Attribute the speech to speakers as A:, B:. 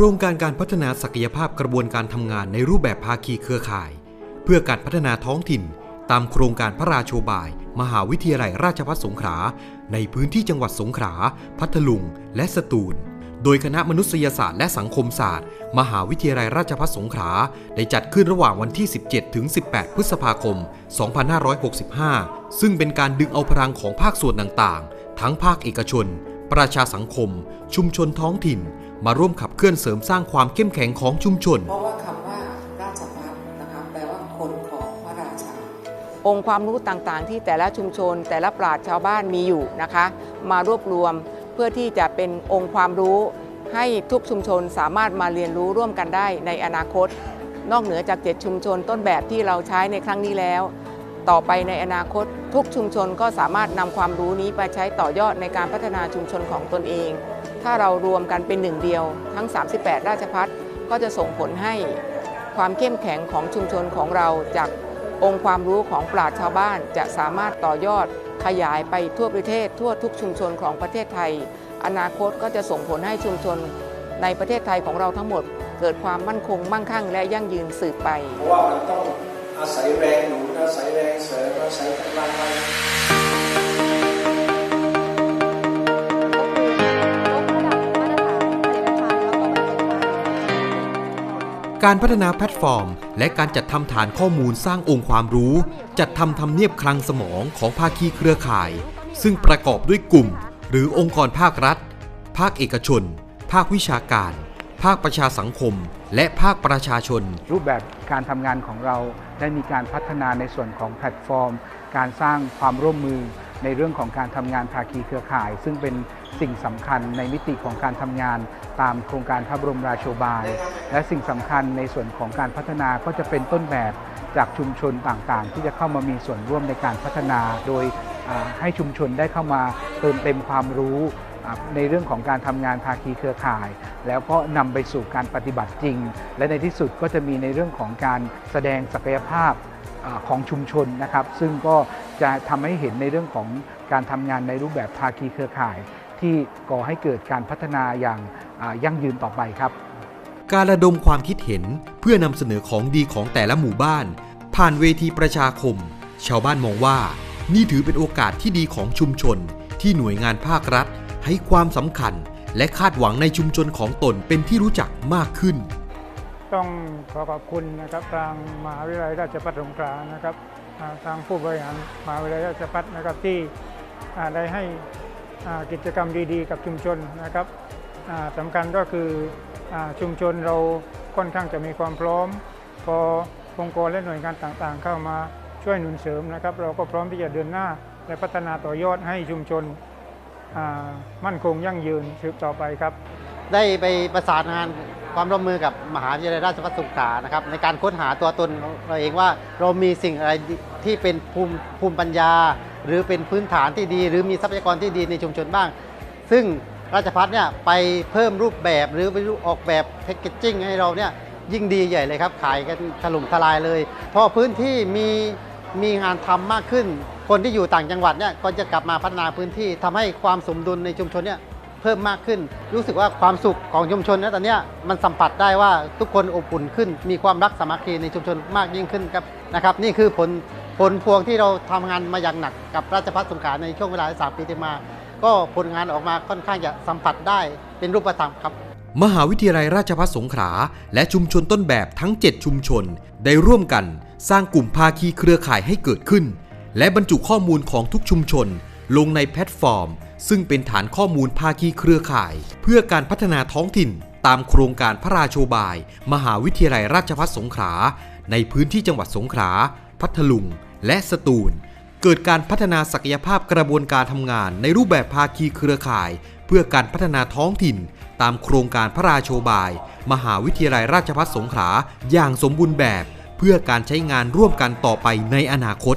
A: ครงการการพัฒนาศักยภาพกระบวนการทำงานในรูปแบบภาคีเครือข่าย เพื่อการพัฒนาท้องถิ่น ตามโครงการพระราโชบาย มหาวิทยาลัยราชภัฏสงขลาในพื้นที่จังหวัดสงขลาพัทลุง และสตูล โดยคณะมนุษยศาสตร์และสังคมศาสตร์ มหาวิทยาลัยราชภัฏสงขลาได้จัดขึ้นระหว่างวันที่ 17 ถึง 18 พฤษภาคม 2565 ซึ่งเป็นการดึงเอาพลังของภาคส่วนต่างๆ ทั้งภาคเอกชน ประชาสังคม ชุมชนท้องถิ่น มาร่วมขับเคลื่อนเสริมสร้างความเข้มแข็งของชุมชน
B: เพราะว่าคำว่าราชพัฒนะคะแปลว่าคนของพระราชา
C: องค์ความรู้ต่างๆ ที่แต่ละชุมชน แต่ละปราชญ์ชาวบ้านมีอยู่นะคะ มารวบรวมเพื่อที่จะเป็นองค์ความรู้ ให้ทุกชุมชนสามารถมาเรียนรู้ร่วมกันได้ในอนาคต นอกเหนือจากเจ็ดชุมชนต้นแบบที่เราใช้ในครั้งนี้แล้ว ต่อไปในอนาคต ทุกชุมชนก็สามารถนำความรู้นี้ไปใช้ต่อยอดในการพัฒนาชุมชนของตนเอง ถ้าเรารวมกันเป็นหนึ่งเดียว ทั้ง 38 ราชพัฒก็จะส่งผลให้ความเข้มแข็งของชุมชนของเราจากองค์ความรู้ของปราชญ์ชาวบ้านจะสามารถต่อยอดขยายไปทั่วประเทศ ทั่วทุกชุมชนของประเทศไทย อนาคตก็จะส่งผลให้ชุมชนในประเทศไทยของเราทั้งหมด เกิดความมั่นคงมั่งคั่งและยั่งยืนสืบไป
D: เพราะว่ามันต้อง กา
A: รพัฒนาแพลตฟอร์ม และการจัดทำฐานข้อมูลสร้างองค์ความรู้ จัดทำทำเนียบคลังสมองของภาคีเครือข่าย ซึ่งประกอบด้วยกลุ่ม หรือองค์กรภาครัฐ ภาคเอกชน ภาควิชาการ ภาคประชาสังคม และภาคประชาชน
E: รูปแบบการทำงานของเราได้มีการพัฒนาในส่วนของแพลตฟอร์ม การสร้างความร่วมมือ ในเรื่องของการทำงานภาคีเครือข่าย ซึ่งเป็นสิ่งสำคัญในมิติของการทำงานตามโครงการพระบรมราโชบาย และสิ่งสำคัญในส่วนของการพัฒนาก็จะเป็นต้นแบบจากชุมชนต่างๆ ที่จะเข้ามามีส่วนร่วมในการพัฒนา โดยให้ชุมชนได้เข้ามาเติมเต็มความรู้ ในเรื่องของการทำงานภาคีเครือข่าย แล้วก็นำไปสู่การปฏิบัติจริง และในที่สุดก็จะมีในเรื่องของการแสดงศักยภาพของชุมชนนะครับ ซึ่งก็จะทำให้เห็นในเรื่องของการทำงานในรูปแบบภาคีเครือข่าย ที่ก่อให้เกิดการพัฒนาอย่างอ่ายั่งยืนต่อไปครับ
A: การระดมความคิดเห็นเพื่อนำเสนอของดีของแต่ละหมู่บ้าน ผ่านเวทีประชาคม ชาวบ้านมองว่า นี่ถือเป็นโอกาสที่ดีของชุมชน ที่หน่วยงานภาครัฐ ให้ความสำคัญและคาดหวังในชุมชนของตนเป็นที่รู้จักมากขึ้น
F: ต้องขอขอบคุณนะครับทางมหาวิทยาลัยราชภัฏสงขลานะครับทางผู้บริหารมหาวิทยาลัยราชภัฏนะครับที่ได้ให้กิจกรรมดีๆ กับชุมชนนะครับสำคัญก็คืออชุมชนเราค่อนข้างจะมีความพร้อม พอองค์กรและหน่วยงานต่างๆ เข้ามาช่วยหนุนเสริมนะครับ เราก็พร้อมที่จะเดินหน้าและพัฒนาต่อยอดให้ชุมชน มั่นคงยั่งยืนสืบต่อไปครับ
G: ได้ไปประสานงานความร่วมมือกับมหาวิทยาลัยราชภัฏสงขลานะครับในการค้นหาตัวตนเราเองว่าเรามีสิ่งอะไรที่เป็นภูมิภูมิปัญญา หรือเป็นพื้นฐานที่ดี หรือมีทรัพยากรที่ดีในชุมชนบ้าง ซึ่งราชพัฒเนี่ยไปเพิ่มรูปแบบหรือไปออกแบบแพคเกจจิ้งให้เราเนี่ยยิ่งดีใหญ่เลยครับ ขายกันถล่มทลายเลยเพราะพื้นที่มีมีงานทำมากขึ้น คนที่อยู่ต่างจังหวัดเนี่ยก็จะกลับมาพัฒนาพื้นที่ทำให้ความสมดุลในชุมชนเนี่ยเพิ่มมากขึ้น รู้สึกว่าความสุขของชุมชนนะตอนนี้มันสัมผัสได้ว่าทุกคนอบอุ่นขึ้น มีความรักสามัคคีในชุมชนมากยิ่งขึ้นครับนะครับ นี่คือผลผลพวงที่เราทำงานมาอย่างหนักกับราชพัฒสงขลาในช่วงเวลาสามปีที่มา ก็ผลงานออกมาค่อนข้างจะสัมผัสได้เป็นรูปธรรมครับ
A: มหาวิทยาลัยราชภัฏสงขลาและชุมชนต้นแบบทั้ง 7 ชุมชน ได้ร่วมกัน สร้างกลุ่มภาคีเครือข่ายให้เกิดขึ้น และบรรจุข้อมูลของทุกชุมชน ลงในแพลตฟอร์ม ซึ่งเป็นฐานข้อมูลภาคีเครือข่าย เพื่อการพัฒนาท้องถิ่น ตามโครงการพระราโชบาย มหาวิทยาลัยราชภัฏสงขลาในพื้นที่จังหวัดสงขลาพัทลุง และสตูล เกิดการพัฒนาศักยภาพกระบวนการทำงาน ในรูปแบบภาคีเครือข่าย เพื่อการพัฒนาท้องถิ่น ตามโครงการพระราโชบาย มหาวิทยาลัยราชภัฏสงขลาอย่างสมบูรณ์แบบ เพื่อการใช้งานร่วมกันต่อไปในอนาคต